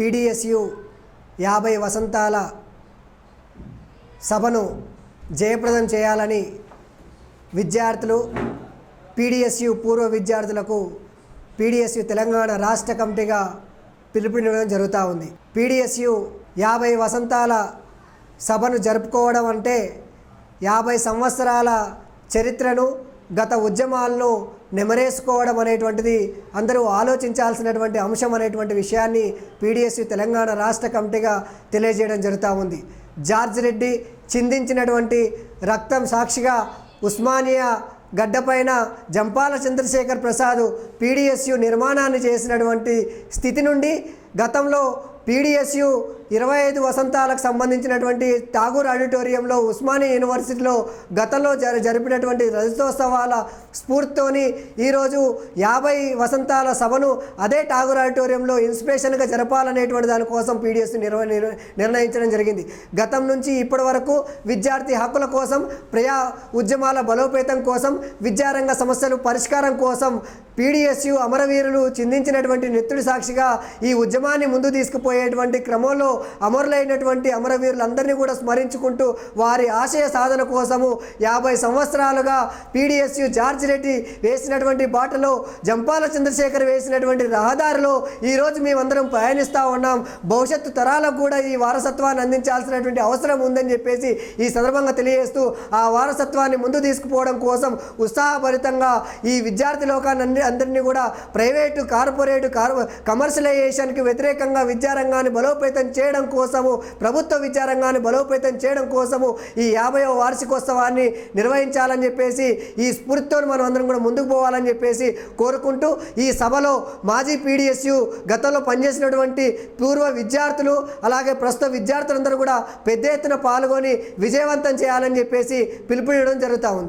PDSU యాభై వసంతాల సభను జయప్రదం చేయాలని విద్యార్థులు పీడిఎస్యు పూర్వ విద్యార్థులకు పీడిఎస్యు తెలంగాణ రాష్ట్ర కమిటీగా పిలుపునివ్వడం జరుగుతూ ఉంది. పీడిఎస్యు యాభై వసంతాల సభను జరుపుకోవడం అంటే యాభై సంవత్సరాల చరిత్రను గత ఉద్యమాలను నెమరేసుకోవడం అనేటువంటిది అందరూ ఆలోచించాల్సినటువంటి అంశం అనేటువంటి విషయాన్ని పీడిఎస్యు తెలంగాణ రాష్ట్ర కమిటీగా తెలియజేయడం జరుగుతూ ఉంది. జార్జ్ రెడ్డి చిందించినటువంటి రక్తం సాక్షిగా ఉస్మానియా గడ్డపైన జంపాల చంద్రశేఖర్ ప్రసాద్ పీడిఎస్యు నిర్మాణాన్ని చేసినటువంటి స్థితి నుండి గతంలో పీడిఎస్యు ఇరవై ఐదు వసంతాలకు సంబంధించినటువంటి ఠాగూర్ ఆడిటోరియంలో ఉస్మానియా యూనివర్సిటీలో గతంలో జ జరిపినటువంటి రజతోత్సవాల స్ఫూర్తితోని ఈరోజు యాభై వసంతాల సభను అదే ఠాగూర్ ఆడిటోరియంలో ఇన్స్పిరేషన్గా జరపాలనేటువంటి దానికోసం పీడిఎస్ నిర్వ నిర్ణయించడం జరిగింది. గతం నుంచి ఇప్పటి వరకు విద్యార్థి హక్కుల కోసం ప్రజా ఉద్యమాల బలోపేతం కోసం విద్యారంగ సమస్యలు పరిష్కారం కోసం పీడిఎస్యు అమరవీరులు చిందించినటువంటి నెత్తుడి సాక్షిగా ఈ ఉద్యమాన్ని ముందు తీసుకుపో పోయేటువంటి క్రమంలో అమరులైనటువంటి అమరవీరులందరినీ కూడా స్మరించుకుంటూ వారి ఆశయ సాధన కోసము యాభై సంవత్సరాలుగా పీడిఎస్యు జార్జ్ రెడ్డి వేసినటువంటి బాటలో జంపాల చంద్రశేఖర్ వేసినటువంటి రహదారిలో ఈరోజు మేమందరం ప్రయాణిస్తూ ఉన్నాం. భవిష్యత్తు తరాలకు కూడా ఈ వారసత్వాన్ని అందించాల్సినటువంటి అవసరం ఉందని చెప్పేసి ఈ సందర్భంగా తెలియజేస్తూ ఆ వారసత్వాన్ని ముందు తీసుకుపోవడం కోసం ఉత్సాహభరితంగా ఈ విద్యార్థి లోకాన్ని అందరినీ కూడా ప్రైవేటు కార్పొరేటు కార్ కమర్షియలైజేషన్కి వ్యతిరేకంగా విద్యారంగాన్ని బలోపేతం చేయడం కోసము ప్రభుత్వ విద్యారంగాన్ని బలోపేతం చేయడం కోసము ఈ యాభైవ వార్షికోత్సవాన్ని నిర్వహించాలని చెప్పేసి ఈ స్ఫూర్తితో మనం అందరం కూడా ముందుకు పోవాలని చెప్పేసి కోరుకుంటూ ఈ సభలో మాజీ పీడిఎస్యు గతంలో పనిచేసినటువంటి పూర్వ విద్యార్థులు అలాగే ప్రస్తుత విద్యార్థులందరూ కూడా పెద్ద ఎత్తున పాల్గొని విజయవంతం చేయాలని చెప్పేసి పిలుపునివ్వడం జరుగుతూ ఉంది.